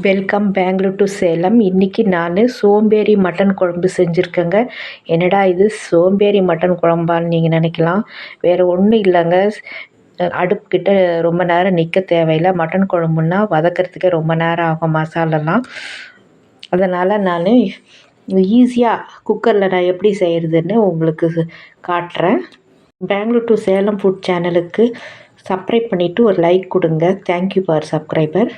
Welcome Bangalore to Salem. இன்றைக்கி நான் சோம்பேறி மட்டன் குழம்பு செஞ்சுருக்கேங்க. என்னடா இது சோம்பேறி மட்டன் குழம்பான்னு நீங்கள் நினைக்கலாம். வேறு ஒன்றும் இல்லைங்க. அடுப்புக்கிட்ட ரொம்ப நேரம் நிற்க தேவையில்லை. மட்டன் குழம்புன்னா வதக்கிறதுக்கே ரொம்ப நேரம் ஆகும் மசாலெல்லாம் அதனால் நான் ஈஸியாக குக்கரில் நான் எப்படி செய்கிறதுன்னு உங்களுக்கு காட்டுறேன். பெங்களூர் டு சேலம் ஃபுட் சேனலுக்கு சப்ஸ்கிரைப் பண்ணிவிட்டு ஒரு லைக் கொடுங்க. தேங்க்யூ ஃபார் சப்ஸ்கிரைபர்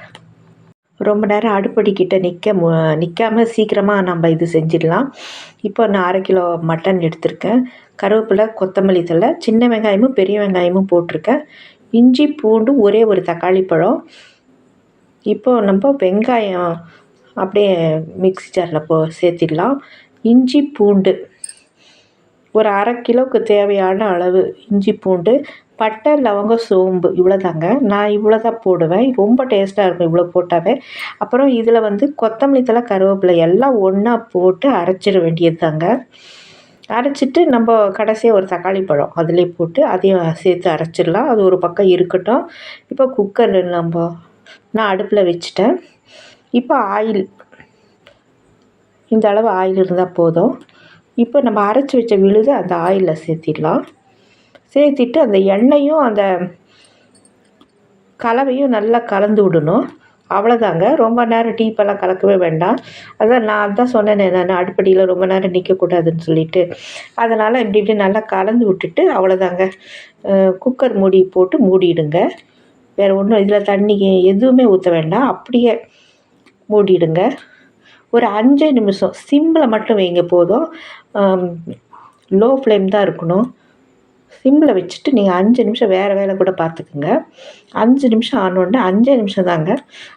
ரொம்ப நேரம் அடுப்படிக்கிட்ட நிற்க மு நிற்காம சீக்கிரமாக நம்ம இது செஞ்சிடலாம். இப்போ நான் அரை கிலோ மட்டன் எடுத்திருக்கேன். கருவேப்பிலை கொத்தமல்லி தழை சின்ன வெங்காயமும் பெரிய வெங்காயமும் போட்டிருக்கேன். இஞ்சி பூண்டு ஒரே ஒரு தக்காளி பழம். இப்போ நம்ம வெங்காயம் அப்படியே மிக்ஸி ஜாரில் போ சேர்த்திடலாம். இஞ்சி பூண்டு. ஒரு அரை கிலோவுக்கு தேவையான அளவு இஞ்சி பூண்டு பட்டை லவங்கம் சோம்பு இவ்வளோதாங்க நான் இவ்வளோ தான் போடுவேன். ரொம்ப டேஸ்ட்டாக இருக்கும் இவ்வளோ போட்டாவே. அப்புறம் இதில் வந்து கொத்தமல்லி தழை கருவேப்பிலை எல்லாம் ஒன்றா போட்டு அரைச்சிட வேண்டியது தாங்க அரைச்சிட்டு நம்ம கடைசியாக ஒரு தக்காளி பழம் அதிலே போட்டு அதையும் சேர்த்து அரைச்சிடலாம். அது ஒரு பக்கம் இருக்கட்டும். இப்போ குக்கர் நம்ம நான் அடுப்பில் வச்சுட்டேன். இப்போ ஆயில் இந்த அளவு ஆயில் இருந்தால் போதும். இப்போ நம்ம அரைச்சி வச்ச விழுது அந்த ஆயிலில் சேர்த்திடலாம். சேர்த்திட்டு அந்த எண்ணெயும் அந்த கலவையும் நல்லா கலந்து விடணும். அவ்வளோதாங்க ரொம்ப நேரம் டீப்பெல்லாம் கலக்கவே வேண்டாம். அதான் நான் தான் சொன்னேனே நான் அடுப்படியில் ரொம்ப நேரம் நிற்கக்கூடாதுன்னு சொல்லிட்டு. அதனால் இப்படி இப்படி நல்லா கலந்து விட்டுட்டு அவ்வளோதாங்க குக்கர் மூடி போட்டு மூடிடுங்க. வேறு ஒன்றும் இதில் தண்ணி எதுவுமே ஊற்ற வேண்டாம். அப்படியே மூடிடுங்க. ஒரு அஞ்சு நிமிஷம். சிம்மில் மட்டும் வைங்க போதும். லோ ஃப்ளேம் தான் இருக்கணும். சிம்மில் வச்சுட்டு நீங்கள் அஞ்சு நிமிஷம் வேறு வேலை கூட பார்த்துக்குங்க அஞ்சு நிமிஷம் ஆனோடனே அஞ்சே நிமிஷம் தாங்க.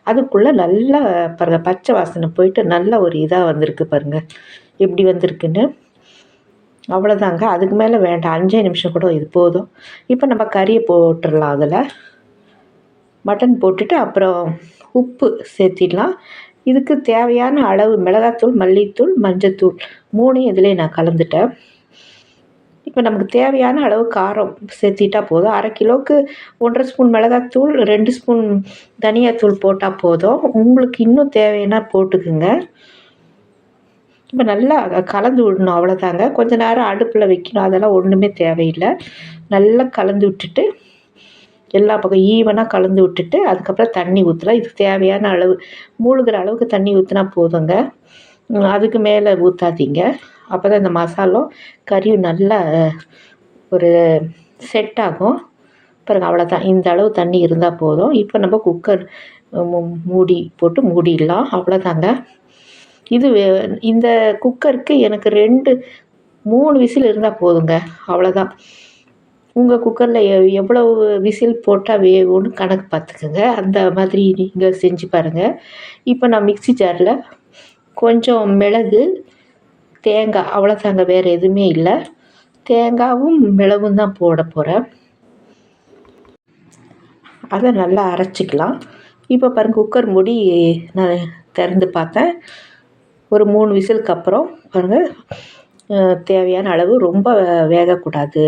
அதுக்குள்ளே நல்லா பாருங்கள் பச்சை வாசனை போயிட்டு நல்ல ஒரு இதாக வந்திருக்கு பாருங்கள் எப்படி வந்திருக்குன்னு? அவ்வளோதாங்க அதுக்கு மேலே வேண்டாம். அஞ்சே நிமிஷம் கூட இது போதும். இப்போ நம்ம கறியை போட்டுடலாம் அதில். மட்டன் போட்டுட்டு அப்புறம் உப்பு சேர்த்திடலாம். இதுக்கு தேவையான அளவு மிளகாத்தூள் மல்லித்தூள் மஞ்சத்தூள் மூணையும் இதிலே நான் கலந்துட்டேன். இப்போ நமக்கு தேவையான அளவு காரம் சேர்த்திட்டா போதும். அரை கிலோவுக்கு ஒன்றரை ஸ்பூன் மிளகாத்தூள் ரெண்டு ஸ்பூன் தனியாத்தூள் போட்டால் போதும். உங்களுக்கு இன்னும் தேவைன்னா போட்டுக்குங்க. இப்போ நல்லா கலந்து விடணும் அவ்வளோதாங்க கொஞ்ச நேரம் அடுப்பில் வைக்கணும். அதெல்லாம் ஒன்றுமே தேவையில்லை. நல்லா கலந்து விட்டுட்டு எல்லா பக்கம் ஈவனாக கலந்து விட்டுட்டு அதுக்கப்புறம் தண்ணி ஊற்றலாம் இதுக்கு தேவையான அளவு மூழ்கிற அளவுக்கு தண்ணி ஊற்றினா போதுங்க. அதுக்கு மேலே ஊற்றாதீங்க அப்போ தான் இந்த மசாலும் கறியும் நல்லா ஒரு செட் ஆகும். பாருங்கள் அவ்வளோதான் இந்த அளவு தண்ணி இருந்தால் போதும். இப்போ நம்ம குக்கர் மூடி போட்டு மூடிடலாம். அவ்வளோதாங்க இது இந்த குக்கருக்கு எனக்கு ரெண்டு மூணு விசில் இருந்தால் போதுங்க. அவ்வளோதான் உங்கள் குக்கரில் எவ்வளவு விசில் போட்டால் வேகும்னு கணக்கு பார்த்துக்குங்க. அந்த மாதிரி நீங்கள் செஞ்சு பாருங்கள் இப்போ நான் மிக்சி ஜாரில் கொஞ்சம் மிளகு தேங்காய் அவ்வளோதாங்க வேறு எதுவுமே இல்லை. தேங்காயும் மிளகும் தான் போட போகிறேன் அதை நல்லா அரைச்சிக்கலாம். இப்போ பாருங்கள் குக்கர் மூடி நான் திறந்து பார்த்தேன். ஒரு மூணு விசிலுக்கு அப்புறம் பாருங்கள் தேவையான அளவு ரொம்ப வேகக்கூடாது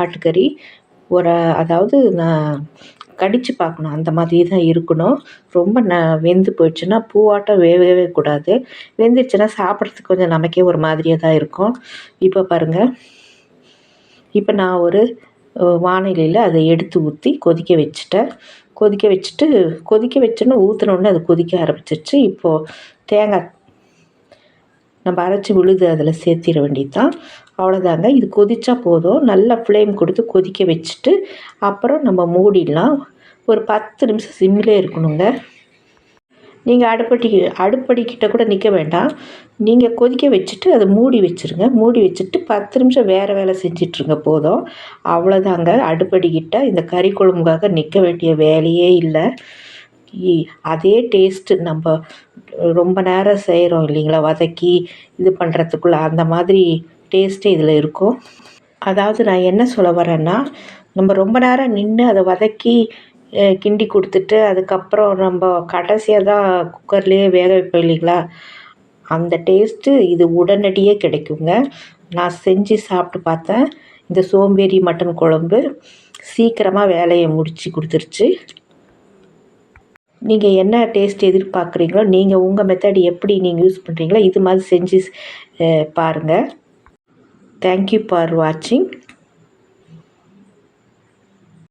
ஆட்டுக்கறி. ஒரு அதாவது நான் கடித்து பார்க்கணும். அந்த மாதிரி தான் இருக்கணும். ரொம்ப ந வெந்து போயிடுச்சுன்னா பூவாட்டம் வேகவே கூடாது. வெந்துருச்சுன்னா சாப்பிட்றதுக்கு கொஞ்சம் நமக்கே ஒரு மாதிரியாக தான் இருக்கும். இப்போ பாருங்கள் இப்போ நான் ஒரு வானிலையில் அதை எடுத்து ஊற்றி கொதிக்க வச்சுட்டேன். கொதிக்க வச்சுட்டு கொதிக்க வச்சோன்னே ஊற்றினோடனே அது கொதிக்க ஆரம்பிச்சிருச்சு. இப்போது தேங்காய் நம்ம அரைச்சி விழுது அதில் சேர்த்திட வேண்டியது தான் அவ்வளோதாங்க இது கொதித்தா போதும். நல்லா ஃப்ளேம் கொடுத்து கொதிக்க வச்சுட்டு அப்புறம் நம்ம மூடிடலாம். ஒரு பத்து நிமிஷம் சிம்மிலே இருக்கணுங்க. நீங்கள் அடுப்படி அடுப்படிக்கிட்ட கூட நிற்க வேண்டாம். நீங்கள் கொதிக்க வச்சுட்டு அதை மூடி வச்சுருங்க. மூடி வச்சுட்டு பத்து நிமிஷம் வேறு வேலை செஞ்சிட்ருங்க. போதும். அவ்வளோதாங்க அடுப்படிக்கிட்ட இந்த கறி குழம்புக்காக நிற்க வேண்டிய வேலையே இல்லை. அதே டேஸ்ட்டு நம்ம ரொம்ப நேரம் செய்கிறோம் இல்லைங்களா? வதக்கி இது பண்ணுறதுக்குள்ள அந்த மாதிரி டேஸ்ட்டு இதில் இருக்கும். அதாவது நான் என்ன சொல்ல வரேன்னா நம்ம ரொம்ப நேரம் நின்று அதை வதக்கி கிண்டி கொடுத்துட்டு அதுக்கப்புறம் நம்ம கடைசியாக தான் குக்கர்லேயே வேக வைப்போம் இல்லைங்களா? அந்த டேஸ்ட்டு இது உடனடியே கிடைக்குங்க. நான் செஞ்சு சாப்பிட்டு பார்த்தேன். இந்த சோம்பேறி மட்டன் குழம்பு சீக்கிரமாக வேலையை முடித்து கொடுத்துருச்சு. நீங்கள் என்ன டேஸ்ட் எதிர்பார்க்குறீங்களோ நீங்கள் உங்கள் மெத்தட் எப்படி நீங்கள் யூஸ் பண்ணுறீங்களோ இது மாதிரி செஞ்சு பாருங்கள் தேங்க்யூ ஃபார் வாட்சிங்